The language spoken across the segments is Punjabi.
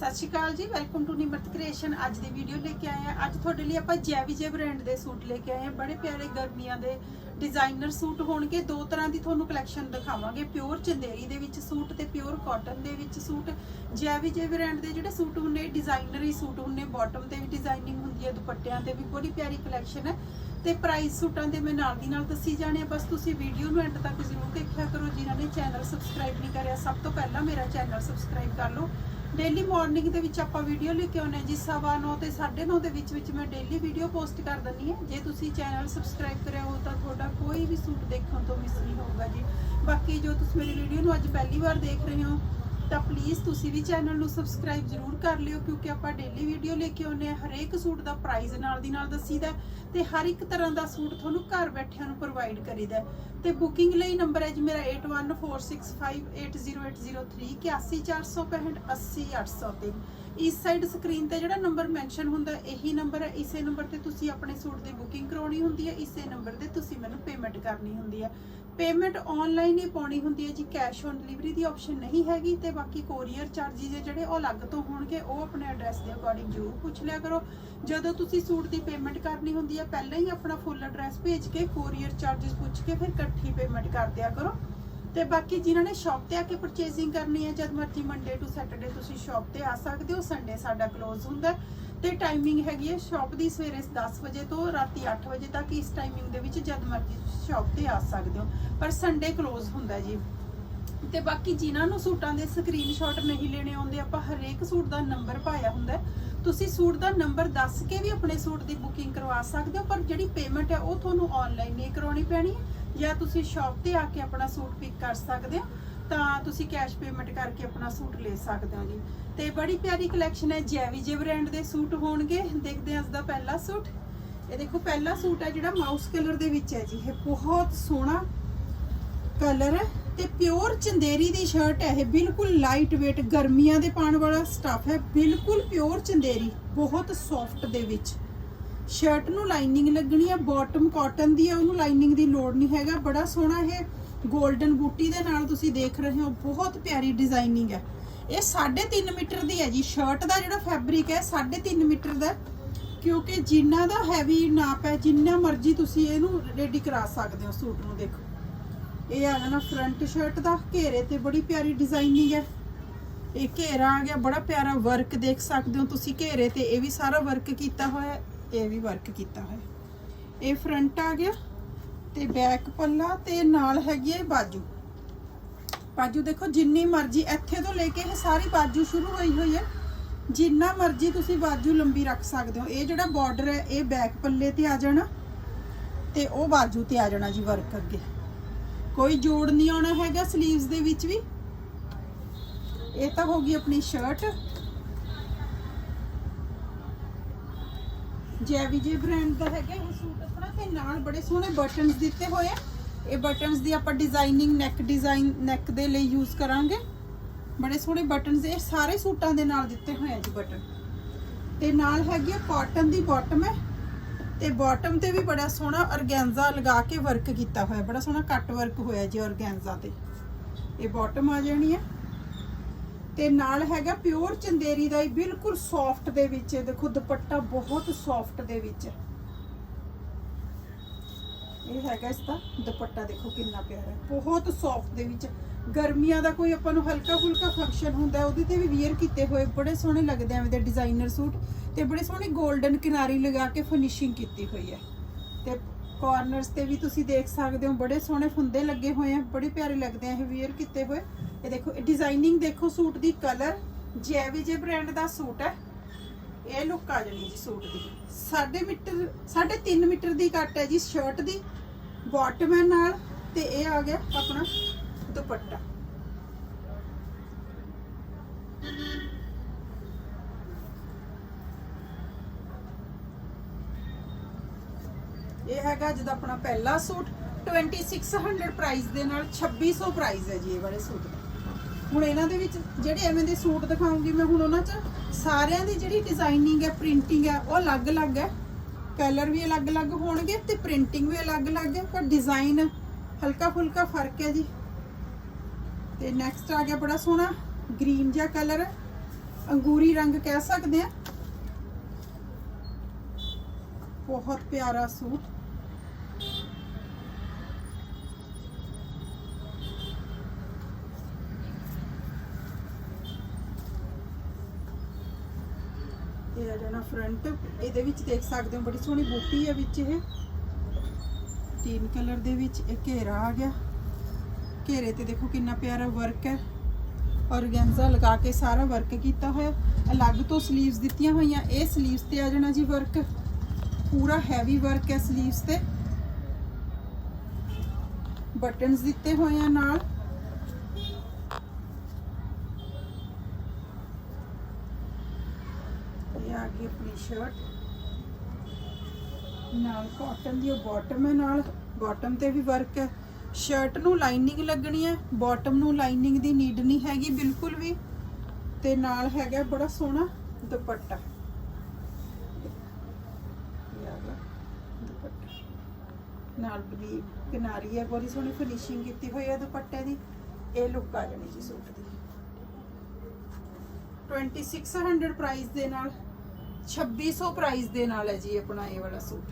ਸਤਿ ਸ਼੍ਰੀ ਅਕਾਲ ਜੀ ਵੈਲਕਮ ਟੂ ਨਿਮਰਤ ਕ੍ਰੀਏਸ਼ਨ ਅੱਜ ਦੀ ਵੀਡੀਓ ਲੈ ਕੇ ਆਏ ਆ ਅੱਜ ਤੁਹਾਡੇ ਲਈ ਆਪਾਂ ਜੈਵੀਜੇ ਬ੍ਰਾਂਡ ਦੇ ਸੂਟ ਲੈ ਕੇ ਆਏ ਆ ਬੜੇ ਪਿਆਰੇ ਗਰਮੀਆਂ ਦੇ ਡਿਜ਼ਾਈਨਰ ਸੂਟ ਹੋਣਗੇ। ਦੋ ਤਰ੍ਹਾਂ ਦੀ ਤੁਹਾਨੂੰ ਕਲੈਕਸ਼ਨ ਦਿਖਾਵਾਂਗੇ। ਪਿਓਰ ਚੰਦੇਰੀ ਦੇ ਵਿੱਚ ਸੂਟ ਤੇ ਪਿਓਰ ਕਾਟਨ ਦੇ ਵਿੱਚ ਸੂਟ। ਜੈਵੀਜੇ ਬ੍ਰਾਂਡ ਦੇ ਜਿਹੜੇ ਸੂਟ ਹੁੰਨੇ ਡਿਜ਼ਾਈਨਰ ਹੀ ਸੂਟ ਹੁੰਨੇ ਬਾਟਮ ਤੇ ਵੀ ਡਿਜ਼ਾਈਨਿੰਗ ਹੁੰਦੀ ਹੈ, ਦੁਪੱਟਿਆਂ ਤੇ ਵੀ ਬੜੀ ਪਿਆਰੀ ਕਲੈਕਸ਼ਨ ਹੈ। ਤੇ ਪ੍ਰਾਈਸ ਸੂਟਾਂ ਦੇ ਮੈਂ ਨਾਲ ਦੀ ਨਾਲ ਦੱਸੀ ਜਾਣੇ ਆ। ਬਸ ਤੁਸੀਂ ਵੀਡੀਓ ਨੂੰ ਐਂਡ ਤੱਕ ਜ਼ਰੂਰ ਦੇਖਿਆ ਕਰੋ। ਜਿਨ੍ਹਾਂ ਨੇ ਚੈਨਲ ਸਬਸਕ੍ਰਾਈਬ ਨਹੀਂ ਕਰਿਆ, ਸਭ ਤੋਂ ਪਹਿਲਾਂ ਮੇਰਾ ਚੈਨਲ ਸਬਸਕ੍ਰਾਈਬ ਕਰ ਲਓ। ਡੇਲੀ ਮਾਰਨਿੰਗ ਦੇ ਵਿੱਚ ਆਪਾਂ ਵੀਡੀਓ ਲੈ ਕੇ ਆਉਂਦੇ ਹਾਂ ਜੀ, ਸਵਾ ਨੌ ਤੇ 9:30 ਦੇ ਵਿੱਚ ਵਿੱਚ ਮੈਂ ਡੇਲੀ ਵੀਡੀਓ ਪੋਸਟ ਕਰ ਦਿੰਦੀ ਹਾਂ। ਜੇ ਤੁਸੀਂ ਚੈਨਲ ਸਬਸਕ੍ਰਾਈਬ ਕਰਿਆ ਹੋ ਤਾਂ ਤੁਹਾਡਾ ਕੋਈ ਵੀ ਸੂਟ ਦੇਖਣ ਤੋਂ ਮਿਸ ਨਹੀਂ ਹੋਊਗਾ ਜੀ। ਬਾਕੀ ਜੋ ਤੁਸੀਂ ਮੇਰੀ ਵੀਡੀਓ ਨੂੰ ਅੱਜ ਪਹਿਲੀ ਵਾਰ ਦੇਖ ਰਹੇ ਹੋ ਤਾਂ ਪਲੀਜ਼ ਤੁਸੀਂ ਵੀ ਚੈਨਲ ਨੂੰ ਸਬਸਕ੍ਰਾਈਬ ਜ਼ਰੂਰ ਕਰ ਲਿਓ, ਕਿਉਂਕਿ ਆਪਾਂ ਡੇਲੀ ਵੀਡੀਓ ਲੈ ਕੇ ਆਉਂਦੇ ਹਾਂ। ਹਰੇਕ ਸੂਟ ਦਾ ਪ੍ਰਾਈਸ ਨਾਲ ਦੀ ਨਾਲ ਦੱਸੀਦਾ ਤੇ ਹਰ ਇੱਕ ਤਰ੍ਹਾਂ ਦਾ ਸੂਟ ਤੁਹਾਨੂੰ ਘਰ ਬੈਠਿਆਂ ਨੂੰ ਪ੍ਰੋਵਾਈਡ ਕਰੀਦਾ ਤੇ ਬੁਕਿੰਗ ਲਈ ਨੰਬਰ ਹੈ ਜੀ ਮੇਰਾ 8146580803 8146580803 ਇਸ ਸਾਈਡ ਸਕਰੀਨ ਤੇ ਜਿਹੜਾ ਨੰਬਰ ਮੈਂਸ਼ਨ ਹੁੰਦਾ ਇਹੀ ਨੰਬਰ ਹੈ। ਇਸੇ ਨੰਬਰ ਤੇ ਤੁਸੀਂ ਆਪਣੇ ਸੂਟ ਦੀ ਬੁਕਿੰਗ ਕਰਾਉਣੀ ਹੁੰਦੀ ਹੈ, ਇਸੇ ਨੰਬਰ ਤੇ ਤੁਸੀਂ ਮੈਨੂੰ ਪੇਮੈਂਟ ਕਰਨੀ ਹੁੰਦੀ ਹੈ। ਪੇਮੈਂਟ ਆਨਲਾਈਨ ਹੀ ਪਾਉਣੀ ਹੁੰਦੀ ਹੈ ਜੀ ਕੈਸ਼ ਔਨ ਡਿਲੀਵਰੀ ਦੀ ਆਪਸ਼ਨ ਨਹੀਂ ਹੈਗੀ ਤੇ ਬਾਕੀ ਕੋਰੀਅਰ ਚਾਰਜਸ ਜਿਹੜੇ ਉਹ ਅਲੱਗ ਤੋਂ ਹੋਣਗੇ, ਉਹ ਆਪਣੇ ਐਡਰੈਸ ਦੇ ਅਕੋਰਡਿੰਗ ਜ਼ਰੂਰ ਪੁੱਛ ਲਿਆ ਕਰੋ। ਜਦੋਂ ਤੁਸੀਂ ਸੂਟ ਦੀ ਪੇਮੈਂਟ ਕਰਨੀ ਹੁੰਦੀ ਹੈ, ਪਹਿਲਾਂ ਹੀ ਆਪਣਾ ਫੁੱਲ ਐਡਰੈਸ ਭੇਜ ਕੇ ਕੋਰੀਅਰ ਚਾਰਜਸ ਪੁੱਛ ਕੇ ਫਿਰ ਇਕੱਠੀ ਪੇਮੈਂਟ ਕਰ ਦਿਆ ਕਰੋ। ਤੇ ਬਾਕੀ ਜਿਨ੍ਹਾਂ ਨੇ ਸ਼ਾਪ ਤੇ ਆ ਕੇ ਪਰਚੇਸਿੰਗ ਕਰਨੀ ਹੈ, ਜਦ ਮਰਜ਼ੀ ਮੰਡੇ ਟੂ ਸੈਟਰਡੇ ਤੁਸੀਂ ਸ਼ਾਪ ਤੇ ਆ ਸਕਦੇ ਹੋ ਸੰਡੇ ਸਾਡਾ ਕਲੋਜ਼ ਹੁੰਦਾ ਤੇ ਟਾਈਮਿੰਗ ਹੈਗੀ ਹੈ ਸ਼ਾਪ ਦੀ ਸਵੇਰੇ 10 ਵਜੇ ਤੋਂ ਰਾਤੀ 8 ਵਜੇ ਤੱਕ ਇਸ ਟਾਈਮਿੰਗ ਦੇ ਵਿੱਚ ਜਦ ਮਰਜ਼ੀ ਸ਼ਾਪ ਤੇ ਆ ਸਕਦੇ ਹੋ, ਪਰ ਸੰਡੇ ਕਲੋਜ਼ ਹੁੰਦਾ ਜੀ। ਤੇ ਬਾਕੀ ਜਿਨ੍ਹਾਂ ਨੂੰ ਸੂਟਾਂ ਦੇ ਸਕਰੀਨਸ਼ਾਟ ਨਹੀਂ ਲੈਣੇ ਆਉਂਦੇ, ਆਪਾਂ ਹਰੇਕ ਸੂਟ ਦਾ ਨੰਬਰ ਪਾਇਆ ਹੁੰਦਾ ਤੁਸੀਂ ਸੂਟ ਦਾ ਨੰਬਰ ਦੱਸ ਕੇ ਵੀ ਆਪਣੇ ਸੂਟ ਦੀ ਬੁਕਿੰਗ ਕਰਵਾ ਸਕਦੇ ਹੋ, ਪਰ ਜਿਹੜੀ ਪੇਮੈਂਟ ਹੈ ਉਹ ਤੁਹਾਨੂੰ ਆਨਲਾਈਨ ਨਹੀਂ ਕਰਾਉਣੀ ਪੈਣੀ ਹੈ, ਜਾਂ ਤੁਸੀਂ ਸ਼ਾਪ ਤੇ ਆ ਕੇ ਆਪਣਾ ਸੂਟ ਪਿਕ ਕਰ ਸਕਦੇ ਹੋ। ਤਾਂ ਤੁਸੀਂ ਕੈਸ਼ ਪੇਮੈਂਟ ਕਰਕੇ ਆਪਣਾ ਸੂਟ ਲੈ ਸਕਦੇ ਹੋ ਜੀ। ਤੇ ਬੜੀ ਪਿਆਰੀ ਕਲੈਕਸ਼ਨ ਹੈ ਜੈਵੀਜੇ ਬ੍ਰਾਂਡ ਦੇ ਸੂਟ ਹੋਣਗੇ। ਦੇਖਦੇ ਹਾਂ ਅੱਜ ਦਾ ਪਹਿਲਾ ਸੂਟ। ਇਹ ਦੇਖੋ, ਪਹਿਲਾ ਸੂਟ ਹੈ ਜਿਹੜਾ ਮਾਊਸ ਕਲਰ ਦੇ ਵਿੱਚ ਹੈ ਜੀ। ਇਹ ਬਹੁਤ ਸੋਹਣਾ ਕਲਰ ਹੈ ਤੇ ਪਿਓਰ ਚੰਦੇਰੀ ਦੀ ਸ਼ਰਟ ਹੈ। ਇਹ ਬਿਲਕੁਲ ਲਾਈਟ weight ਗਰਮੀਆਂ ਦੇ ਪਾਉਣ ਵਾਲਾ ਸਟਫ ਹੈ। ਬਿਲਕੁਲ ਪਿਓਰ ਚੰਦੇਰੀ, ਬਹੁਤ ਸੌਫਟ ਦੇ ਵਿੱਚ। ਸ਼ਰਟ ਨੂੰ ਲਾਈਨਿੰਗ ਲੱਗਣੀ ਹੈ ਬਾਟਮ ਕਾਟਨ ਦੀ ਹੈ, ਉਹਨੂੰ ਲਾਈਨਿੰਗ ਦੀ ਲੋੜ ਨਹੀਂ ਹੈਗਾ। ਬੜਾ ਸੋਹਣਾ ਇਹ 골ਡਨ ਬੂਟੀ ਦੇ ਨਾਲ ਤੁਸੀਂ ਦੇਖ ਰਹੇ ਹੋ, ਬਹੁਤ ਪਿਆਰੀ ਡਿਜ਼ਾਈਨਿੰਗ ਹੈ। ਇਹ 3.5 ਮੀਟਰ ਦੀ ਹੈ ਜੀ। ਸ਼ਰਟ ਦਾ ਜਿਹੜਾ ਫੈਬਰਿਕ ਹੈ 3.5 ਮੀਟਰ ਦਾ ਕਿਉਂਕਿ ਜਿੰਨਾ ਦਾ ਹੈਵੀ ਨਾਪ ਹੈ, ਜਿੰਨਾ ਮਰਜ਼ੀ ਤੁਸੀਂ ਇਹਨੂੰ ਰੈਡੀ ਕਰਾ ਸਕਦੇ ਹੋ ਸੂਟ ਨੂੰ, ਦੇਖੋ। ਇਹ ਆ ਜਾਣਾ ਫਰੰਟ ਸ਼ਰਟ ਦਾ, ਘੇਰੇ ਤੇ ਬੜੀ ਪਿਆਰੀ ਡਿਜ਼ਾਈਨਿੰਗ ਹੈ। ਇਹ ਘੇਰਾ ਆ ਗਿਆ, ਬੜਾ ਪਿਆਰਾ ਵਰਕ ਦੇਖ ਸਕਦੇ ਹੋ ਤੁਸੀਂ ਘੇਰੇ ਤੇ। ਇਹ ਵੀ ਸਾਰਾ ਵਰਕ ਕੀਤਾ ਹੋਇਆ ਇਹ ਵੀ ਵਰਕ ਕੀਤਾ ਹੋਇਆ ਇਹ ਫਰੰਟ ਆ ਗਿਆ। ਤੇ ਬੈਕ ਪੱਲਾ ਤੇ ਨਾਲ ਹੈਗੀ ਹੈ ਬਾਜੂ। ਬਾਜੂ ਦੇਖੋ, ਜਿੰਨੀ ਮਰਜ਼ੀ ਇੱਥੇ ਤੋਂ ਲੈ ਕੇ ਇਹ ਸਾਰੀ ਬਾਜੂ ਸ਼ੁਰੂ ਹੋਈ ਹੋਈ ਹੈ। ਜਿੰਨਾ ਮਰਜ਼ੀ ਤੁਸੀਂ ਬਾਜੂ ਲੰਬੀ ਰੱਖ ਸਕਦੇ ਹੋ। ਇਹ ਜਿਹੜਾ ਬਾਰਡਰ ਹੈ, ਇਹ ਬੈਕ ਪੱਲੇ ਤੇ ਆ ਜਾਣਾ ਤੇ ਉਹ ਬਾਜੂ ਤੇ ਆ ਜਾਣਾ ਜੀ ਵਰਕ ਅੱਗੇ। ਕੋਈ ਜੋੜ ਨਹੀਂ ਆਉਣਾ ਹੈਗਾ 슬ੀਵਸ ਦੇ ਵਿੱਚ ਵੀ। ਇਹ ਤਾਂ ਹੋ ਗਈ ਆਪਣੀ ਸ਼ਰਟ ਜੈਵੀਜੇ ਬ੍ਰਾਂਡ ਦਾ ਹੈਗਾ ਇਹ ਸੂਟ। ਤੇ ਨਾਲ ਬੜੇ ਸੋਹਣੇ ਬਟਨਸ ਦਿੱਤੇ ਹੋਏ ਆ। ਇਹ ਬਟਨਸ ਦੀ ਆਪਾਂ ਡਿਜ਼ਾਈਨਿੰਗ ਨੈਕ ਡਿਜ਼ਾਈਨ ਨੈਕ ਦੇ ਲਈ ਯੂਜ਼ ਕਰਾਂਗੇ। ਬੜੇ ਸੋਹਣੇ ਬਟਨਸ ਇਹ ਸਾਰੇ ਸੂਟਾਂ ਦੇ ਨਾਲ ਦਿੱਤੇ ਹੋਏ ਆ ਜੀ ਬਟਨ ਤੇ ਨਾਲ ਹੈਗੀ ਆ ਕਾਟਨ ਦੀ ਬਾਟਮ ਹੈ। ਤੇ ਬਾਟਮ ਤੇ ਵੀ ਬੜਾ ਸੋਹਣਾ ਔਰਗੈਂਜ਼ਾ ਲਗਾ ਕੇ ਵਰਕ ਕੀਤਾ ਹੋਇਆ। ਬੜਾ ਸੋਹਣਾ ਕੱਟ ਵਰਕ ਹੋਇਆ ਜੀ ਔਰਗੈਂਜ਼ਾ ਤੇ। ਇਹ ਬਾਟਮ ਆ ਜਾਣੀ ਹੈ ਤੇ ਨਾਲ ਹੈਗਾ ਪਿਓਰ ਚੰਦੇਰੀ ਦਾ ਹੀ ਬਿਲਕੁਲ ਸੌਫਟ ਦੇ ਵਿੱਚ ਦੇਖੋ ਦੁਪੱਟਾ ਬਹੁਤ ਸੌਫਟ ਦੇ ਵਿੱਚ। ਹੈ। ਇਹ ਹੈਗਾ ਇਸ ਦਾ ਦੁਪੱਟਾ ਦੇਖੋ ਕਿੰਨਾ ਪਿਆਰਾ ਹੈ ਬਹੁਤ ਸੌਫਟ ਦੇ ਵਿੱਚ। ਗਰਮੀਆਂ ਦਾ ਕੋਈ ਆਪਾਂ ਨੂੰ ਹਲਕਾ ਫੁਲਕਾ ਫੰਕਸ਼ਨ ਹੁੰਦਾ, ਉਹਦੇ ਤੇ ਵੀ ਵੀਅਰ ਕੀਤੇ ਹੋਏ, ਬੜੇ ਸੋਹਣੇ ਲੱਗਦੇ ਆ ਐਵੇਂ ਦੇ ਡਿਜ਼ਾਈਨਰ ਸੂਟ ਤੇ ਬੜੇ ਸੋਹਣੇ 골ਡਨ ਕਿਨਾਰੀ ਲਗਾ ਕੇ ਫਿਨਿਸ਼ਿੰਗ ਕੀਤੀ ਹੋਈ ਹੈ। ਤੇ ਕਾਰਨਰਸ ਤੇ ਵੀ ਤੁਸੀਂ ਦੇਖ ਸਕਦੇ ਹੋ, ਬੜੇ ਸੋਹਣੇ ਫੁੰਦੇ ਲੱਗੇ ਹੋਏ ਆ, ਬੜੇ ਪਿਆਰੇ ਲੱਗਦੇ ਆ ਇਹ ਵੀਅਰ ਕੀਤੇ ਹੋਏ। ਇਹ ਦੇਖੋ, ਇਹ ਡਿਜ਼ਾਈਨਿੰਗ ਦੇਖੋ ਸੂਟ ਦੀ colour J V J brand ਦਾ ਸੂਟ ਹੈ। ਇਹ ਲੁੱਕ ਆ ਜਾਣੀ ਜੀ ਸੂਟ ਦੀ। 3.5 ਮੀਟਰ 3.5 ਮੀਟਰ ਦੀ ਕੱਟ ਹੈ ਜੀ ਸ਼ਰਟ ਦੀ। ਬਾਟਮ ਹੈ ਨਾਲ ਤੇ ਇਹ ਆ ਗਿਆ ਆਪਣਾ ਦੁਪੱਟਾ। ਇਹ ਹੈਗਾ ਜਿਹਦਾ ਆਪਣਾ ਪਹਿਲਾ ਸੂਟ। 2600 ਪ੍ਰਾਈਸ ਦੇ ਨਾਲ 2600 ਪ੍ਰਾਈਸ ਹੈ ਜੀ ਇਹ ਵਾਲੇ ਸੂਟ ਦਾ। ਹੁਣ ਇਹਨਾਂ ਦੇ ਵਿੱਚ ਜਿਹੜੇ ਐਵੇਂ ਦੇ ਸੂਟ ਦਿਖਾਉਂਗੀ ਮੈਂ, ਹੁਣ ਉਹਨਾਂ 'ਚ ਸਾਰਿਆਂ ਦੀ ਜਿਹੜੀ ਡਿਜ਼ਾਈਨਿੰਗ ਹੈ ਪ੍ਰਿੰਟਿੰਗ ਹੈ, ਉਹ ਅਲੱਗ-ਅਲੱਗ ਹੈ। ਕਲਰ ਵੀ ਅਲੱਗ-ਅਲੱਗ ਹੋਣਗੇ ਤੇ ਪ੍ਰਿੰਟਿੰਗ ਵੀ ਅਲੱਗ-ਅਲੱਗ ਹੈ, ਪਰ ਡਿਜ਼ਾਈਨ ਹਲਕਾ ਫੁਲਕਾ ਫ਼ਰਕ ਹੈ ਜੀ। ਤੇ ਨੈਕਸਟ ਆ ਗਿਆ ਬੜਾ ਸੋਹਣਾ, ਗ੍ਰੀਨ ਜਿਹਾ ਕਲਰ, ਅੰਗੂਰੀ ਰੰਗ ਕਹਿ ਸਕਦੇ ਆ ਬਹੁਤ ਪਿਆਰਾ ਸੂਟ। ਫਰੰਟ ਇਹਦੇ ਵਿੱਚ ਦੇਖ ਸਕਦੇ ਹੋ, ਬੜੀ ਸੋਹਣੀ ਬੂਟੀ ਹੈ ਵਿੱਚ ਇਹ। ਤੀਨ ਕਲਰ ਦੇ ਵਿੱਚ ਇਹ ਘੇਰਾ ਆ ਗਿਆ। ਘੇਰੇ ਤੇ ਦੇਖੋ ਕਿੰਨਾ ਪਿਆਰਾ ਵਰਕ ਹੈ। ਔਰਗੈਂਜ਼ਾ ਲਗਾ ਕੇ ਸਾਰਾ ਵਰਕ ਕੀਤਾ ਹੋਇਆ। ਅਲੱਗ ਤੋਂ ਸਲੀਵਸ ਦਿੱਤੀਆਂ ਹੋਈਆਂ। ਇਹ ਸਲੀਵਸ ਤੇ ਆ ਜਾਣਾ ਜੀ ਵਰਕ ਪੂਰਾ ਹੈਵੀ ਵਰਕ ਹੈ ਸਲੀਵਸ ਤੇ। ਬਟਨਸ ਦਿੱਤੇ ਹੋਏ ਆ ਨਾਲ ਇਹ ਆ ਗਈ ਆਪਣੀ ਸ਼ਰਟ ਨਾਲ ਕਾਟਨ ਦੀ ਬਾਟਮ ਹੈ ਨਾਲ। ਬਾਟਮ ਤੇ ਵੀ ਵਰਕ ਹੈ। ਸ਼ਰਟ ਨੂੰ ਲਾਈਨਿੰਗ ਲੱਗਣੀ ਹੈ। ਬਾਟਮ ਨੂੰ ਲਾਈਨਿੰਗ ਦੀ ਨੀਡ ਨਹੀਂ ਹੈਗੀ, ਬਿਲਕੁਲ ਵੀ। ਤੇ ਨਾਲ ਹੈਗਾ ਬੜਾ ਸੋਹਣਾ ਦੁਪੱਟਾ। ਨਾਲ ਬਰੀਕ ਕਿਨਾਰੀ ਹੈ, ਬੜੀ ਸੋਹਣੀ ਫਿਨਿਸ਼ਿੰਗ ਕੀਤੀ ਹੋਈ ਹੈ ਦੁਪੱਟੇ ਦੀ। ਇਹ ਲੁੱਕ ਆ ਜਾਣੀ ਜੀ ਸੂਟ ਦੀ। 2600 ਪ੍ਰਾਈਸ ਦੇ ਨਾਲ 2600 ਪ੍ਰਾਈਸ ਦੇ ਨਾਲ ਹੈ ਜੀ ਆਪਣਾ ਇਹ ਵਾਲਾ ਸੂਟ।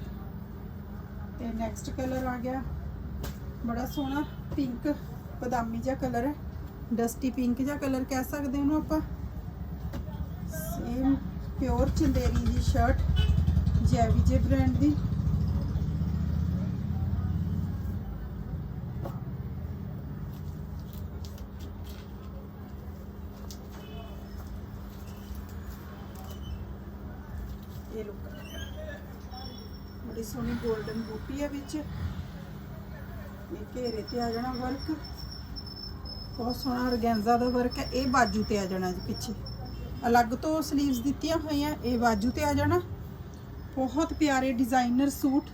ਤੇ ਨੈਕਸਟ ਕਲਰ ਆ ਗਿਆ। ਬੜਾ ਸੋਹਣਾ ਪਿੰਕ ਬਦਾਮੀ ਜਿਹਾ ਕਲਰ ਹੈ। ਡਸਟੀ ਪਿੰਕ ਜਿਹਾ ਕਲਰ ਕਹਿ ਸਕਦੇ ਉਹਨੂੰ ਆਪਾਂ। ਸੇਮ ਪਿਓਰ ਚੰਦੇਰੀ ਦੀ shirt J V J brand ਦੀ ਇਹ ਲੁੱਕ ਬੜੀ ਸੋਹਣੀ 골ਡਨ ਹੈ ਵਿੱਚ। ਇਹ ਘੇਰੇ ਤੇ ਆ ਜਾਣਾ ਵਰਕ। ਬਹੁਤ ਸੋਹਣਾ ਔਰਗੈਂਜ਼ਾ ਦਾ ਵਰਕ ਹੈ। ਇਹ ਬਾਜੂ ਤੇ ਆ ਜਾਣਾ ਜੀ ਪਿੱਛੇ। ਅਲੱਗ ਤੋਂ ਸਲੀਵਸ ਦਿੱਤੀਆਂ ਹੋਈਆਂ। ਇਹ ਬਾਜੂ ਤੇ ਆ ਜਾਣਾ। ਬਹੁਤ ਪਿਆਰੇ ਡਿਜ਼ਾਈਨਰ ਸੂਟ।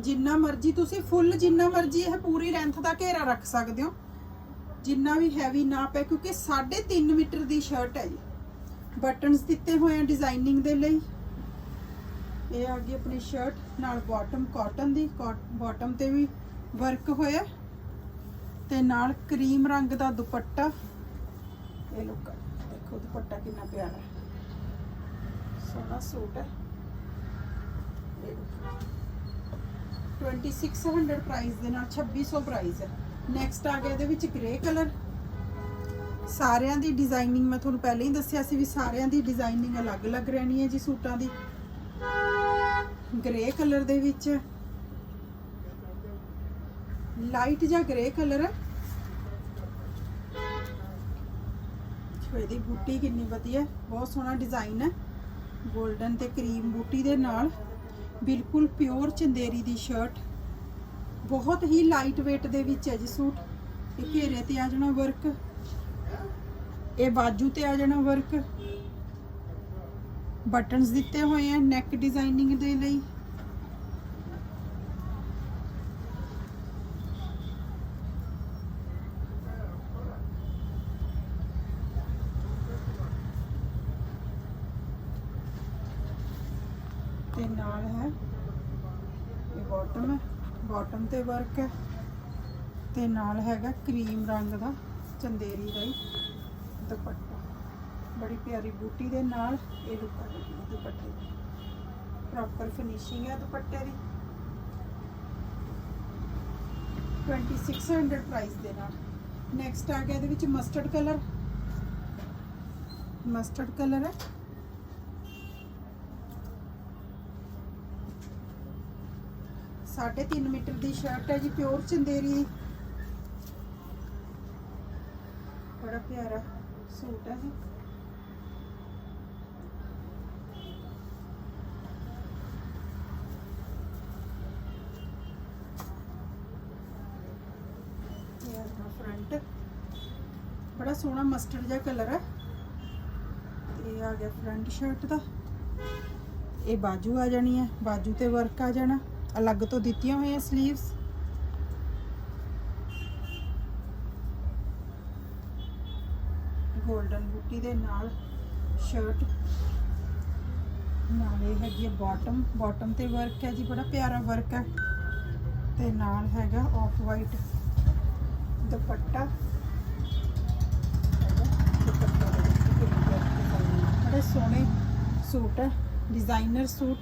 ਜਿੰਨਾ ਮਰਜ਼ੀ ਤੁਸੀਂ ਫੁੱਲ ਜਿੰਨਾ ਮਰਜ਼ੀ ਇਹ ਪੂਰੀ ਲੈਂਥ ਦਾ ਘੇਰਾ ਰੱਖ ਸਕਦੇ ਹੋ। ਜਿੰਨਾ ਵੀ ਹੈਵੀ ਨਾ ਪਏ, ਕਿਉਂਕਿ 3.5 ਮੀਟਰ ਦੀ ਸ਼ਰਟ ਹੈ ਜੀ। ਬਟਨਸ ਦਿੱਤੇ ਹੋਏ ਆ ਡਿਜ਼ਾਈਨਿੰਗ ਦੇ ਲਈ। ਇਹ ਆ ਗਈ ਆਪਣੀ ਸ਼ਰਟ ਨਾਲ ਬਾਟਮ ਕਾਟਨ ਦੀ ਬਾਟਮ ਤੇ ਵੀ ਵਰਕ ਹੋਇਆ। ਤੇ ਨਾਲ ਕਰੀਮ ਰੰਗ ਦਾ ਦੁਪੱਟਾ। ਇਹ ਲੁੱਕ ਦੇਖੋ ਦੁਪੱਟਾ ਕਿੰਨਾ ਪਿਆਰਾ। ਹੈ ਸੋਹਣਾ ਸੂਟ ਹੈ 2600 ਪ੍ਰਾਈਸ ਦੇ ਨਾਲ 2600 ਪ੍ਰਾਈਸ ਹੈ ਨੈਕਸਟ ਆ ਗਿਆ ਇਹਦੇ ਵਿੱਚ ਗ੍ਰੇ ਕਲਰ ਸਾਰਿਆਂ ਦੀ ਡਿਜ਼ਾਈਨਿੰਗ ਮੈਂ ਤੁਹਾਨੂੰ ਪਹਿਲਾਂ ਹੀ ਦੱਸਿਆ ਸੀ ਵੀ ਸਾਰਿਆਂ ਦੀ ਡਿਜ਼ਾਈਨਿੰਗ ਅਲੱਗ-ਅਲੱਗ ਰਹਿਣੀ ਹੈ ਜੀ ਸੂਟਾਂ ਦੀ। ਗ੍ਰੇ ਕਲਰ ਦੇ ਵਿੱਚ। ਲਾਈਟ ਜਾਂ ਗ੍ਰੇ ਕਲਰ? ਹੈ ਇਹਦੀ ਬੂਟੀ ਕਿੰਨੀ ਵਧੀਆ, ਬਹੁਤ ਸੋਹਣਾ ਡਿਜ਼ਾਈਨ ਹੈ। 골ਡਨ ਤੇ ਕਰੀਮ ਬੂਟੀ ਦੇ ਨਾਲ। ਬਿਲਕੁਲ ਪਿਓਰ ਚੰਦੇਰੀ ਦੀ ਸ਼ਰਟ। ਬਹੁਤ ਹੀ ਲਾਈਟ weight ਦੇ ਵਿੱਚ ਹੈ ਜੀ ਸੂਟ। ਇਹ ਘੇਰੇ ਤੇ ਆ ਜਾਣਾ ਵਰਕ ਇਹ ਬਾਜੂ ਤੇ ਆ ਜਾਣਾ ਵਰਕ ਬਟਨਸ ਦਿੱਤੇ ਹੋਏ ਆ ਨੈਕ ਡਿਜ਼ਾਈਨਿੰਗ ਦੇ ਲਈ। ਤੇ ਨਾਲ ਹੈ, ਇਹ ਬਾਟਮ ਹੈ ਬਾਟਮ ਤੇ ਵਰਕ ਹੈ। ਤੇ ਨਾਲ ਹੈਗਾ ਕਰੀਮ ਰੰਗ ਦਾ ਚੰਦੇਰੀ ਦਾ ਹੀ ਦੁਪੱਟਾ। ਬੜੀ ਪਿਆਰੀ ਬੂਟੀ ਦੇ ਨਾਲ ਇਹ ਲੁੱਕ ਆ ਗਈ ਦੁਪੱਟੇ ਦੀ ਪ੍ਰੋਪਰ ਫਿਨਿਸ਼ਿੰਗ ਹੈ ਦੁਪੱਟੇ ਦੀ। 2600 ਪ੍ਰਾਈਸ ਦੇ ਨਾਲ। ਨੈਕਸਟ ਆ ਗਿਆ ਇਹਦੇ ਵਿੱਚ ਮਸਟਰਡ ਕਲਰ ਮਸਟਰਡ ਕਲਰ ਹੈ ਸਾਢੇ 3 ਮੀਟਰ ਦੀ ਸ਼ਰਟ ਹੈ ਜੀ ਪਿਓਰ ਚੰਦੇਰੀ। ਬੜਾ ਪਿਆਰਾ ਸੂਟ ਹੈ ਜੀ ਇਹ ਆਪਣਾ ਫਰੰਟ ਬੜਾ ਸੋਹਣਾ ਮਸਟਰਡ ਜਿਹਾ ਕਲਰ ਹੈ। ਤੇ ਇਹ ਆ ਗਿਆ ਫਰੰਟ ਸ਼ਰਟ ਦਾ। ਇਹ ਬਾਜੂ ਆ ਜਾਣੀ ਹੈ, ਬਾਜੂ ਤੇ ਵਰਕ ਆ ਜਾਣਾ। ਅਲੱਗ ਤੋਂ ਦਿੱਤੀਆਂ ਹੋਈਆਂ ਸਲੀਵਸ 골ਡਨ ਬੂਟੀ ਦੇ ਨਾਲ ਸ਼ਰਟ ਨਾਲ ਇਹ ਹੈਗੀ ਹੈ ਬਾਟਮ ਬਾਟਮ ਤੇ ਵਰਕ ਹੈ ਜੀ, ਬੜਾ ਪਿਆਰਾ ਵਰਕ ਹੈ। ਤੇ ਨਾਲ ਹੈਗਾ ਆਫ ਵਾਈਟ ਦੁਪੱਟਾ। ਬੜੇ ਸੋਹਣੇ ਸੂਟ ਹੈ ਡਿਜ਼ਾਈਨਰ ਸੂਟ,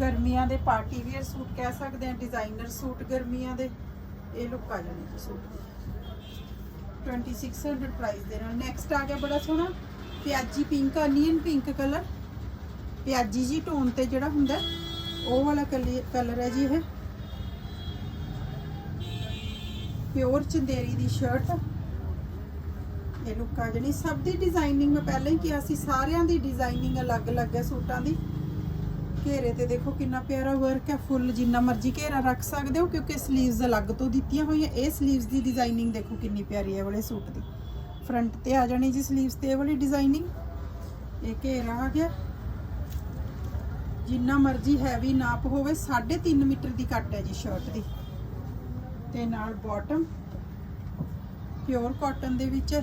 ਗਰਮੀਆਂ ਦੇ ਪਾਰਟੀ ਵੇਅਰ ਸੂਟ ਕਹਿ ਸਕਦੇ ਆ ਡਿਜ਼ਾਈਨਰ ਸੂਟ ਗਰਮੀਆਂ ਦੇ, ਇਹ ਲੁੱਕ ਆ ਜਾਣੀ ਜੀ ਸੂਟ ਦੀ। 2600 ਪ੍ਰਾਈਸ ਦੇ ਨਾਲ। ਨੈਕਸਟ ਆ ਗਿਆ ਬੜਾ ਸੋਹਣਾ, ਪਿਆਜੀ ਪਿੰਕ ਅਨੀਅਨ ਪਿੰਕ ਕਲਰ ਪਿਆਜੀ ਜੀ ਟੋਨ ਤੇ ਜਿਹੜਾ ਹੁੰਦਾ, ਉਹ ਵਾਲਾ ਕਲਰ ਹੈ ਜੀ ਇਹ। ਪਿਓਰ ਚੰਦੇਰੀ ਦੀ ਸ਼ਰਟ ਇਹ ਲੁੱਕ ਆ ਸਭ ਦੀ ਡਿਜ਼ਾਈਨਿੰਗ ਮੈਂ ਪਹਿਲਾਂ ਹੀ ਕਿਹਾ ਸੀ, ਸਾਰਿਆਂ ਦੀ ਡਿਜ਼ਾਈਨਿੰਗ ਅਲੱਗ-ਅਲੱਗ ਹੈ ਸੂਟਾਂ ਦੀ। ਘੇਰੇ ਤੇ ਦੇਖੋ ਕਿੰਨਾ ਪਿਆਰਾ ਵਰਕ ਹੈ, ਫੁੱਲ ਜਿੰਨਾ ਮਰਜ਼ੀ ਘੇਰਾ ਰੱਖ ਸਕਦੇ ਹੋ, ਕਿਉਂਕਿ ਸਲੀਵਸ ਅਲੱਗ ਤੋਂ ਦਿੱਤੀਆਂ ਹੋਈਆਂ। ਇਹ ਸਲੀਵਸ ਦੀ ਡਿਜ਼ਾਈਨਿੰਗ ਦੇਖੋ ਕਿੰਨੀ ਪਿਆਰੀ ਹੈ ਵਾਲੇ ਸੂਟ ਦੀ। ਫਰੰਟ ਤੇ ਆ ਜਾਣੀ ਜੀ ਸਲੀਵਸ ਤੇ ਇਹ ਵਾਲੀ ਡਿਜ਼ਾਈਨਿੰਗ ਇਹ ਘੇਰਾ ਆ ਗਿਆ। ਜਿੰਨਾ ਮਰਜ਼ੀ ਹੈਵੀ ਨਾਪ ਹੋਵੇ 3.5 ਮੀਟਰ ਦੀ ਕੱਟ ਹੈ ਜੀ ਸ਼ਰਟ ਦੀ। ਤੇ ਨਾਲ ਬਾਟਮ ਪਿਓਰ ਕਾਟਨ ਦੇ ਵਿੱਚ ਹੈ।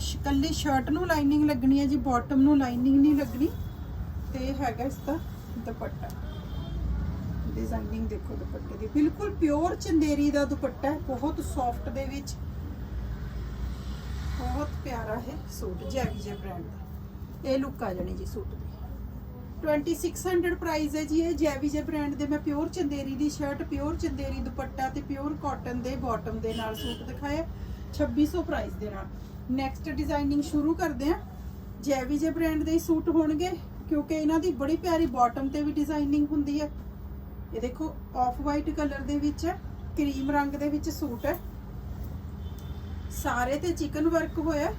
ਸ਼ਰਟ ਨੂੰ ਲਾਈਨਿੰਗ ਲੱਗਣੀ ਹੈ ਜੀ ਬਾਟਮ ਨੂੰ ਲਾਈਨਿੰਗ ਨਹੀਂ ਲੱਗਣੀ। ਤੇ ਹੈਗਾ ਇਸ ਦਾ ਦੁਪੱਟਾ। ਡਿਜ਼ਾਈਨਿੰਗ ਦੇਖੋ ਦੁਪੱਟੇ ਦੀ। ਬਿਲਕੁਲ ਪਿਓਰ ਚੰਦੇਰੀ ਦਾ ਦੁਪੱਟਾ ਹੈ। ਬਹੁਤ ਸੌਫਟ ਦੇ ਵਿੱਚ। ਬਹੁਤ ਪਿਆਰਾ ਹੈ ਸੂਟ, ਜੈਵੀ ਜੇ ਬ੍ਰਾਂਡ ਦਾ। ਇਹ ਲੁੱਕ ਆ ਜਾਣੀ ਜੀ ਸੂਟ ਦੀ। 2600 ਪ੍ਰਾਈਸ ਹੈ ਜੀ ਇਹ ਜੈਵੀ ਜੇ ਬ੍ਰਾਂਡ ਦੇ। ਮੈਂ ਪਿਓਰ ਚੰਦੇਰੀ ਦੀ ਸ਼ਰਟ ਪਿਓਰ ਚੰਦੇਰੀ ਦੁਪੱਟਾ ਤੇ ਪਿਓਰ ਕਾਟਨ ਦੇ ਬਾਟਮ ਦੇ ਨਾਲ ਸੂਟ ਦਿਖਾਇਆ। 2600 ਪ੍ਰਾਈਸ ਦੇ ਨਾਲ ਨੈਕਸਟ ਡਿਜ਼ਾਈਨਿੰਗ ਸ਼ੁਰੂ ਕਰਦੇ ਹਾਂ। ਜੈਵੀ ਜੇ ਬ੍ਰਾਂਡ ਦੇ ਹੀ ਸੂਟ ਹੋਣਗੇ, ਕਿਉਂਕਿ ਇਹਨਾਂ ਦੀ ਬੜੀ ਪਿਆਰੀ ਬਾਟਮ ਤੇ ਵੀ ਡਿਜ਼ਾਈਨਿੰਗ ਹੁੰਦੀ ਹੈ। ਇਹ ਦੇਖੋ ਆਫ ਵਾਈਟ ਕਲਰ ਦੇ ਵਿੱਚ ਹੈ, ਕਰੀਮ ਰੰਗ ਦੇ ਵਿੱਚ ਸੂਟ ਹੈ। ਸਾਰੇ ਤੇ ਚਿਕਨ ਵਰਕ ਹੋਇਆ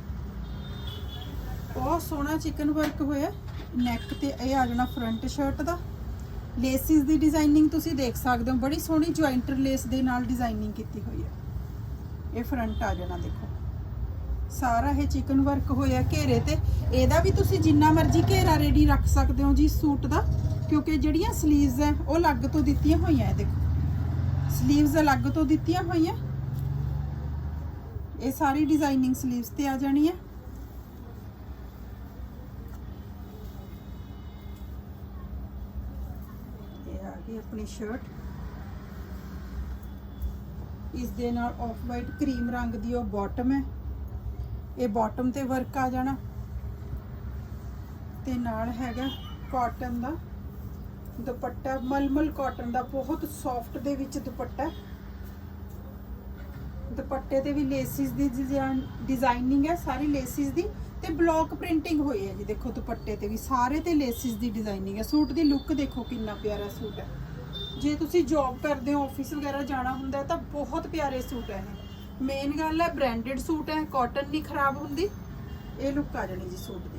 ਬਹੁਤ ਸੋਹਣਾ ਚਿਕਨ ਵਰਕ ਹੋਇਆ ਨੈਕ ਤੇ ਇਹ ਆ ਜਾਣਾ ਫਰੰਟ ਸ਼ਰਟ ਦਾ। ਲੇਸਿਸ ਦੀ ਡਿਜ਼ਾਈਨਿੰਗ ਤੁਸੀਂ ਦੇਖ ਸਕਦੇ ਹੋ। ਬੜੀ ਸੋਹਣੀ ਜੁਆਇੰਟਰ ਲੇਸ ਦੇ ਨਾਲ ਡਿਜ਼ਾਈਨਿੰਗ ਕੀਤੀ ਹੋਈ ਹੈ। ਇਹ ਫਰੰਟ ਆ ਜਾਣਾ ਦੇਖੋ। ਸਾਰਾ ਇਹ ਚਿਕਨ ਵਰਕ ਹੋਇਆ ਘੇਰੇ ਤੇ। ਇਹਦਾ ਵੀ ਤੁਸੀਂ ਜਿੰਨਾ ਮਰਜ਼ੀ ਘੇਰਾ ਰੈਡੀ ਰੱਖ ਸਕਦੇ ਹੋ ਜੀ ਸੂਟ ਦਾ, ਕਿਉਂਕਿ ਜਿਹੜੀਆਂ ਸਲੀਵਸ ਹੈ, ਉਹ ਅਲੱਗ ਤੋਂ ਦਿੱਤੀਆਂ ਹੋਈਆਂ ਇਹ ਦੇਖੋ। ਸਲੀਵਸ ਅਲੱਗ ਤੋਂ ਦਿੱਤੀਆਂ ਹੋਈਆਂ। ਇਹ ਸਾਰੀ ਡਿਜ਼ਾਈਨਿੰਗ ਸਲੀਵਸ ਤੇ ਆ ਜਾਣੀ ਹੈ। ਇਹ ਆ ਗਈ ਆਪਣੀ ਸ਼ਰਟ ਇਸ ਦੇ ਨਾਲ ਆਫ ਵਾਈਟ ਕਰੀਮ ਰੰਗ ਦੀ ਉਹ ਬਾਟਮ ਹੈ। ਇਹ ਬਾਟਮ ਤੇ ਵਰਕ ਆ ਜਾਣਾ। ਤੇ ਨਾਲ ਹੈਗਾ ਕਾਟਨ ਦਾ ਦੁਪੱਟਾ। ਮਲਮਲ ਕਾਟਨ ਦਾ ਬਹੁਤ ਸੌਫਟ ਦੇ ਵਿੱਚ ਦੁਪੱਟਾ। ਦੁਪੱਟੇ ਤੇ ਵੀ ਲੇਸਿਸ ਦੀ ਡਿਜ਼ਾਈਨਿੰਗ ਹੈ, ਸਾਰੀ ਲੇਸਿਸ ਦੀ। ਤੇ ਬਲੌਕ ਪ੍ਰਿੰਟਿੰਗ ਹੋਈ ਹੈ ਜੀ। ਦੇਖੋ ਦੁਪੱਟੇ ਤੇ ਵੀ ਸਾਰੇ ਤੇ ਲੇਸਿਸ ਦੀ ਡਿਜ਼ਾਈਨਿੰਗ ਹੈ। ਸੂਟ ਦੀ ਲੁੱਕ ਦੇਖੋ ਕਿੰਨਾ ਪਿਆਰਾ ਸੂਟ ਹੈ। ਜੇ ਤੁਸੀਂ ਜੌਬ ਕਰਦੇ ਹੋ ਆਫਿਸ ਵਗੈਰਾ ਜਾਣਾ ਹੁੰਦਾ ਹੈ, ਤਾਂ ਬਹੁਤ ਪਿਆਰੇ ਸੂਟ ਹੈ ਇਹ। ਮੇਨ ਗੱਲ ਹੈ ਬ੍ਰਾਂਡਡ ਸੂਟ ਹੈ ਕਾਟਨ ਨਹੀਂ ਖਰਾਬ ਹੁੰਦੀ। ਇਹ ਲੁੱਕ ਆ ਜਾਣੀ ਜੀ ਸੂਟ ਦੀ।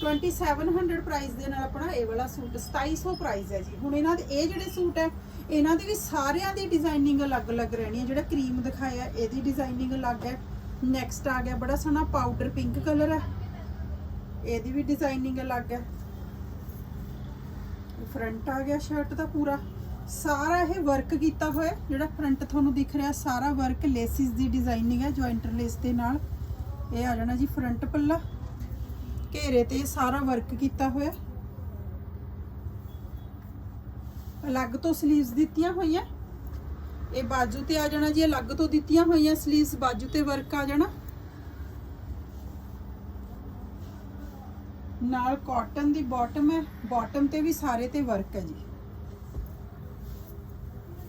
2700 ਪ੍ਰਾਈਸ ਦੇ ਨਾਲ ਆਪਣਾ ਇਹ ਵਾਲਾ ਸੂਟ 2700 ਪ੍ਰਾਈਸ ਹੈ ਜੀ। ਹੁਣ ਇਹਨਾਂ ਦੇ, ਇਹ ਜਿਹੜੇ ਸੂਟ ਹੈ, ਇਹਨਾਂ ਦੇ ਵੀ ਸਾਰਿਆਂ ਦੀ ਡਿਜ਼ਾਈਨਿੰਗ ਅਲੱਗ-ਅਲੱਗ ਰਹਿਣੀ ਹੈ। ਜਿਹੜਾ ਕਰੀਮ ਦਿਖਾਇਆ, ਇਹਦੀ ਡਿਜ਼ਾਈਨਿੰਗ ਅਲੱਗ ਹੈ। ਨੈਕਸਟ ਆ ਗਿਆ, ਬੜਾ ਸੋਹਣਾ ਪਾਊਡਰ ਪਿੰਕ ਕਲਰ ਹੈ। ਇਹਦੀ ਵੀ ਡਿਜ਼ਾਈਨਿੰਗ ਅਲੱਗ ਹੈ। ਫਰੰਟ ਆ ਗਿਆ ਸ਼ਰਟ ਦਾ ਪੂਰਾ। ਸਾਰਾ ਇਹ ਵਰਕ ਕੀਤਾ ਹੋਇਆ ਜਿਹੜਾ ਫਰੰਟ ਤੁਹਾਨੂੰ ਦਿਖ ਰਿਹਾ, ਸਾਰਾ ਵਰਕ ਲੇਸਿਸ ਦੀ ਡਿਜ਼ਾਈਨਿੰਗ ਹੈ ਜੁਆਇੰਟਰ ਲੇਸ ਦੇ ਨਾਲ। ਇਹ ਆ ਜਾਣਾ ਜੀ ਫਰੰਟ ਪੱਲਾ। ਘੇਰੇ ਤੇ ਸਾਰਾ ਵਰਕ ਕੀਤਾ ਹੋਇਆ ਅਲੱਗ ਤੋਂ ਸਲੀਵਸ ਦਿੱਤੀਆਂ ਹੋਈਆਂ। ਇਹ ਬਾਜੂ ਤੇ ਆ ਜਾਣਾ ਜੀ ਅਲੱਗ ਤੋਂ ਦਿੱਤੀਆਂ ਹੋਈਆਂ ਸਲੀਵਸ ਬਾਜੂ ਤੇ ਵਰਕ ਆ ਜਾਣਾ। ਨਾਲ ਕਾਟਨ ਦੀ ਬਾਟਮ ਹੈ ਬਾਟਮ ਤੇ ਵੀ ਸਾਰੇ ਤੇ ਵਰਕ ਹੈ ਜੀ।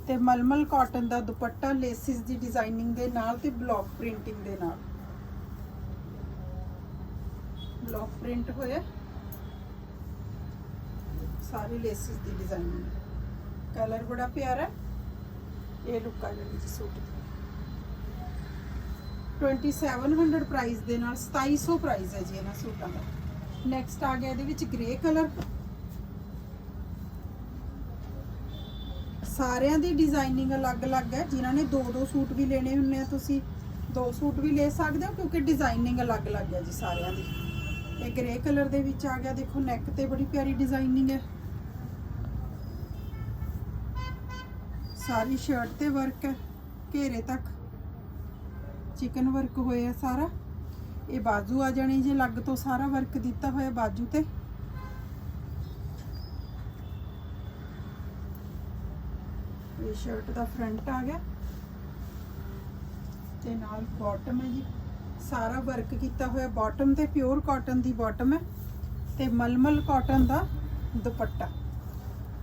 ਤੇ ਮਲਮਲ ਕਾਟਨ ਦਾ ਦੁਪੱਟਾ ਲੇਸਿਸ ਦੀ ਡਿਜ਼ਾਈਨਿੰਗ ਦੇ ਨਾਲ ਤੇ ਬਲੌਕ ਪ੍ਰਿੰਟਿੰਗ ਦੇ ਨਾਲ। ਬਲੌਕ ਪ੍ਰਿੰਟ ਹੋਇਆ। ਸਾਰੀ ਲੇਸਿਸ ਦੀ ਡਿਜ਼ਾਈਨਿੰਗ ਕਲਰ ਬੜਾ ਪਿਆਰਾ ਇਹ ਲੁੱਕ ਆ ਜਾਂਦੀ ਜੀ ਸੂਟ ਦੀ। 2700 ਪ੍ਰਾਈਸ ਦੇ ਨਾਲ 2700 ਪ੍ਰਾਈਸ ਹੈ ਜੀ ਇਹਨਾਂ ਸੂਟਾਂ ਦਾ। ਨੈਕਸਟ ਆ ਗਿਆ ਇਹਦੇ ਵਿੱਚ ਗ੍ਰੇ ਕਲਰ ਸਾਰਿਆਂ ਦੀ ਡਿਜ਼ਾਈਨਿੰਗ ਅਲੱਗ-ਅਲੱਗ ਹੈ। ਜਿਨ੍ਹਾਂ ਨੇ ਦੋ ਦੋ ਸੂਟ ਵੀ ਲੈਣੇ ਹੁੰਨੇ ਆ, ਤੁਸੀਂ ਦੋ ਸੂਟ ਵੀ ਲੈ ਸਕਦੇ ਹੋ, ਕਿਉਂਕਿ ਡਿਜ਼ਾਈਨਿੰਗ ਅਲੱਗ-ਅਲੱਗ ਹੈ ਜੀ ਸਾਰਿਆਂ ਦੀ। ਇਹ ਗ੍ਰੇ ਕਲਰ ਦੇ ਵਿੱਚ ਆ ਗਿਆ। ਦੇਖੋ ਨੈਕ ਤੇ ਬੜੀ ਪਿਆਰੀ ਡਿਜ਼ਾਈਨਿੰਗ ਹੈ। ਸਾਰੀ ਸ਼ਰਟ ਤੇ ਵਰਕ ਹੈ। ਘੇਰੇ ਤੱਕ। ਚਿਕਨ ਵਰਕ ਹੋਇਆ ਸਾਰਾ। ਇਹ ਬਾਜੂ ਆ ਜਾਣੀ ਜੇ ਲੱਗ ਤੋਂ ਸਾਰਾ ਵਰਕ ਦਿੱਤਾ ਹੋਇਆ ਬਾਜੂ ਤੇ। ਇਹ ਸ਼ਰਟ ਦਾ ਫਰੰਟ ਆ ਗਿਆ। ਤੇ ਨਾਲ ਬਾਟਮ ਹੈ ਜੀ। ਸਾਰਾ ਵਰਕ ਕੀਤਾ ਹੋਇਆ ਬਾਟਮ ਤੇ ਪਿਓਰ ਕਾਟਨ ਦੀ ਬਾਟਮ ਹੈ। ਤੇ ਮਲਮਲ ਕਾਟਨ ਦਾ ਦੁਪੱਟਾ।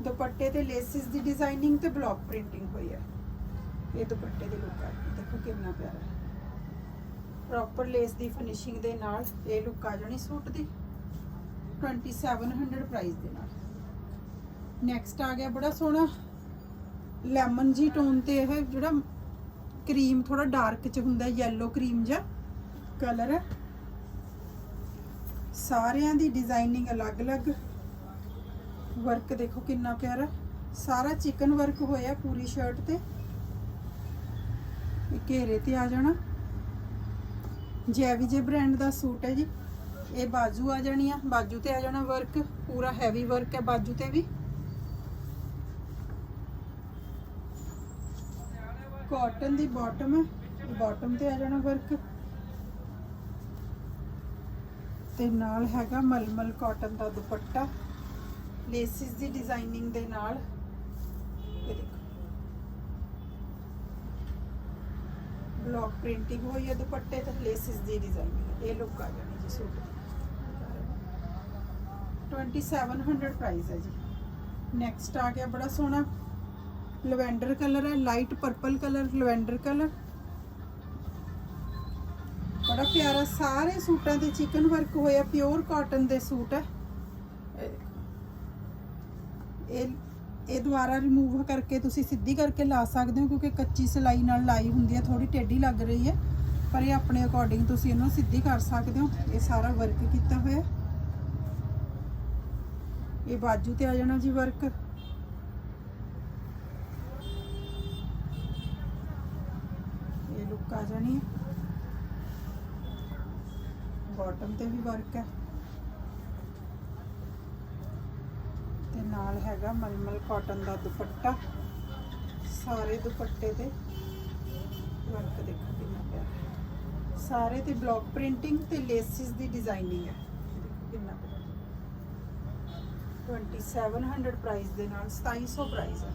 ਦੁਪੱਟੇ ਤੇ ਲੇਸਿਸ ਦੀ ਡਿਜ਼ਾਈਨਿੰਗ ਤੇ ਬਲੌਕ ਪ੍ਰਿੰਟਿੰਗ ਹੋਈ ਹੈ। ਇਹ ਦੁਪੱਟੇ ਦੇ ਲੁੱਕ ਆ। ਦੇਖੋ ਕਿੰਨਾ ਪਿਆਰਾ ਹੈ। ਪ੍ਰੋਪਰ ਲੇਸ ਦੀ ਫਿਨਿਸ਼ਿੰਗ ਦੇ ਨਾਲ ਇਹ ਲੁੱਕ ਆ ਜਾਣੀ ਸੂਟ ਦੀ। 2700 ਪ੍ਰਾਈਸ ਦੇ ਨਾਲ। ਨੈਕਸਟ ਆ ਗਿਆ ਬੜਾ ਸੋਹਣਾ ਲੈਮਨ ਜੀ ਟੋਨ ਤੇ ਇਹ ਜਿਹੜਾ ਕਰੀਮ ਥੋੜਾ ਡਾਰਕ ਚ ਹੁੰਦਾ ਯੈਲੋ ਕਰੀਮ ਜਾਂ ਕਲਰ ਹੈ। ਸਾਰਿਆਂ ਦੀ ਡਿਜ਼ਾਈਨਿੰਗ ਅਲੱਗ-ਅਲੱਗ। ਵਰਕ ਦੇਖੋ ਕਿੰਨਾ ਪਿਆਰਾ। ਸਾਰਾ ਚਿਕਨ ਵਰਕ ਹੋਇਆ ਪੂਰੀ ਸ਼ਰਟ ਤੇ। ਘੇਰੇ ਤੇ ਆ ਜਾਣਾ। ਜੈਵੀ ਜੇ ਬ੍ਰਾਂਡ ਦਾ ਸੂਟ ਹੈ ਜੀ, ਇਹ ਬਾਜੂ ਆ ਜਾਣੀ ਆ, ਬਾਜੂ ਤੇ ਆ ਜਾਣਾ ਵਰਕ ਪੂਰਾ ਹੈਵੀ ਵਰਕ ਹੈ ਬਾਜੂ ਤੇ ਵੀ। ਕਾਟਨ ਦੀ ਬਾਟਮ ਹੈ ਬਾਟਮ ਤੇ ਆ ਜਾਣਾ ਵਰਕ ਤੇ ਨਾਲ ਹੈਗਾ ਮਲਮਲ ਕਾਟਨ ਦਾ ਦੁਪੱਟਾ ਲੇਸਿਸ ਦੀ ਡਿਜ਼ਾਈਨਿੰਗ ਦੇ ਨਾਲ। ਇਹ ਦੇਖੋ ਬਲੌਕ ਪ੍ਰਿੰਟਿੰਗ ਹੋਈ ਹੈ ਦੁਪੱਟੇ ਤੇ ਲੇਸਿਸ ਦੀ ਡਿਜ਼ਾਈਨਿੰਗ ਇਹ ਲੁੱਕ ਆ ਜਾਣੀ ਜੀ ਸੂਟ ਦੀ 2700 ਪ੍ਰਾਈਸ ਹੈ ਜੀ ਨੈਕਸਟ ਆ ਗਿਆ ਬੜਾ ਸੋਹਣਾ ਲਵੈਂਡਰ ਕਲਰ ਹੈ light purple colour lavender colour ਬੜਾ ਪਿਆਰਾ ਸਾਰੇ ਸੂਟਾਂ ਤੇ ਚਿਕਨ ਵਰਕ ਹੋਇਆ ਪਿਓਰ ਕਾਟਨ ਦੇ ਸੂਟ ਹੈ ਇਹ ਦੇਖੋ। ਇਹ ਦੁਬਾਰਾ ਰਿਮੂਵ ਕਰਕੇ ਤੁਸੀਂ ਸਿੱਧੀ ਕਰਕੇ ਲਾ ਸਕਦੇ ਹੋ ਕਿਉਂਕਿ ਕੱਚੀ ਸਿਲਾਈ ਨਾਲ ਲਾਈ ਹੁੰਦੀ ਹੈ ਥੋੜੀ ਟੇਢੀ ਲੱਗ ਰਹੀ ਹੈ। ਪਰ ਇਹ ਆਪਣੇ ਅਕੋਰਡਿੰਗ ਤੁਸੀਂ ਇਹਨੂੰ ਸਿੱਧੀ ਕਰ ਸਕਦੇ ਹੋ। ਇਹ ਸਾਰਾ ਵਰਕ ਕੀਤਾ ਹੋਇਆ ਇਹ ਬਾਜੂ ਤੇ ਆ ਜਾਣਾ ਜੀ ਵਰਕ ਇਹ ਲੁੱਕ ਆ ਜਾਣੀ ਹੈ। ਬਾਟਮ ਤੇ ਵੀ ਵਰਕ ਹੈ। ਨਾਲ ਹੈਗਾ ਮਲਮਲ ਕਾਟਨ ਦਾ ਦੁਪੱਟਾ। ਸਾਰੇ ਦੁਪੱਟੇ ਤੇ ਵਰਕ ਦੇਖੋ ਕਿੰਨਾ ਪਿਆਰਾ ਸਾਰੇ ਤੇ ਬਲੌਕ ਪ੍ਰਿੰਟਿੰਗ ਤੇ ਲੇਸਿਸ ਦੀ ਡਿਜ਼ਾਈਨਿੰਗ ਹੈ। ਦੇਖੋ ਕਿੰਨਾ ਪਿਆਰਾ 2700 ਪ੍ਰਾਈਸ ਦੇ ਨਾਲ 2700 ਪ੍ਰਾਈਸ ਹੈ।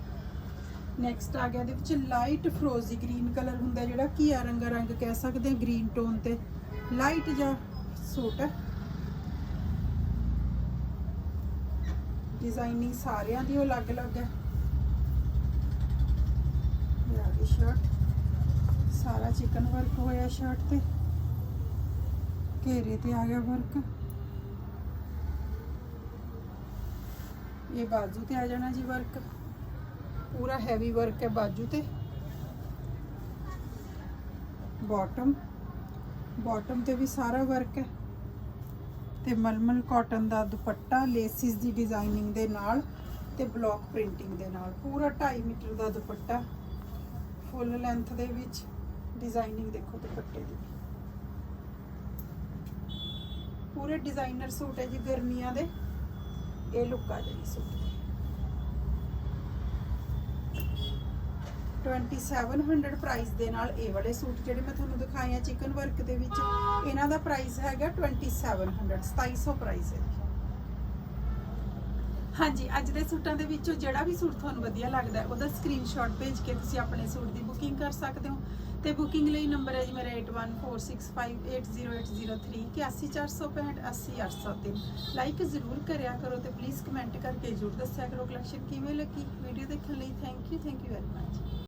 ਨੈਕਸਟ ਆ ਗਿਆ ਦੇ ਵਿੱਚ ਲਾਈਟ ਫਰੋਜ਼ੀ ਗ੍ਰੀਨ ਕਲਰ ਹੁੰਦਾ ਜਿਹੜਾ ਘੀਆ ਰੰਗਾ ਰੰਗ ਕਹਿ ਸਕਦੇ ਹਾਂ ਗ੍ਰੀਨ ਟੋਨ ਤੇ। ਲਾਈਟ ਜਿਹਾ ਸੂਟ ਹੈ। ਡਿਜ਼ਾਈਨਿੰਗ ਸਾਰਿਆਂ ਦੀ ਉਹ ਅਲੱਗ-ਅਲੱਗ ਹੈ। ਇਹ ਆ ਗਈ ਸ਼ਰਟ ਸਾਰਾ ਚਿਕਨ ਵਰਕ ਹੋਇਆ ਸ਼ਰਟ ਤੇ। ਘੇਰੇ ਤੇ ਆ ਗਿਆ ਵਰਕ ਇਹ ਬਾਜੂ ਤੇ ਆ ਜਾਣਾ ਜੀ ਵਰਕ ਪੂਰਾ ਹੈਵੀ ਵਰਕ ਹੈ ਬਾਜੂ ਤੇ। ਬਾਟਮ ਬਾਟਮ ਤੇ ਵੀ ਸਾਰਾ ਵਰਕ ਹੈ। ਤੇ ਮਲਮਲ ਕਾਟਨ ਦਾ ਦੁਪੱਟਾ, ਲੇਸਿਸ ਦੀ ਡਿਜ਼ਾਈਨਿੰਗ ਦੇ ਨਾਲ ਤੇ ਬਲੌਕ ਪ੍ਰਿੰਟਿੰਗ ਦੇ ਨਾਲ। ਪੂਰਾ 2.5 ਮੀਟਰ ਦਾ ਦੁਪੱਟਾ, ਫੁੱਲ ਲੈਂਥ ਦੇ ਵਿੱਚ, ਡਿਜ਼ਾਈਨਿੰਗ ਦੇਖੋ ਦੁਪੱਟੇ ਦੀ। ਪੂਰੇ ਡਿਜ਼ਾਈਨਰ ਸੂਟ ਹੈ ਜੀ ਗਰਮੀਆਂ ਦੇ, ਇਹ ਲੁੱਕ ਆ ਜਾਣੀ ਸੂਟ। 2700 ਪ੍ਰਾਈਸ ਦੇ ਨਾਲ ਇਹ ਵਾਲੇ ਸੂਟ ਜਿਹੜੇ ਮੈਂ ਤੁਹਾਨੂੰ ਦਿਖਾਏ ਆ ਚਿਕਨ ਵਰਕ ਦੇ ਵਿੱਚ ਇਹਨਾਂ ਦਾ ਪ੍ਰਾਈਸ ਹੈਗਾ 2700 2700 ਪ੍ਰਾਈਸ ਹੈ ਹਾਂਜੀ ਅੱਜ ਦੇ ਸੂਟਾਂ ਦੇ ਵਿੱਚੋਂ ਜਿਹੜਾ ਵੀ ਸੂਟ ਤੁਹਾਨੂੰ ਵਧੀਆ ਲੱਗਦਾ ਹੈ, ਉਹਦਾ ਸਕਰੀਨਸ਼ਾਟ ਭੇਜ ਕੇ ਤੁਸੀਂ ਆਪਣੇ ਸੂਟ ਦੀ ਬੁਕਿੰਗ ਕਰ ਸਕਦੇ ਹੋ। ਤੇ ਬੁਕਿੰਗ ਲਈ ਨੰਬਰ ਹੈ ਜੀ ਮੇਰਾ 8146580803 81465 80803 ਲਾਈਕ ਜ਼ਰੂਰ ਕਰਿਆ ਕਰੋ ਤੇ ਪਲੀਜ਼ ਕਮੈਂਟ ਕਰਕੇ ਜ਼ਰੂਰ ਦੱਸਿਆ ਕਰੋ ਕਲੈਕਸ਼ਨ ਕਿਵੇਂ ਲੱਗੀ। ਵੀਡੀਓ ਦੇਖਣ ਲਈ thank you thank you very much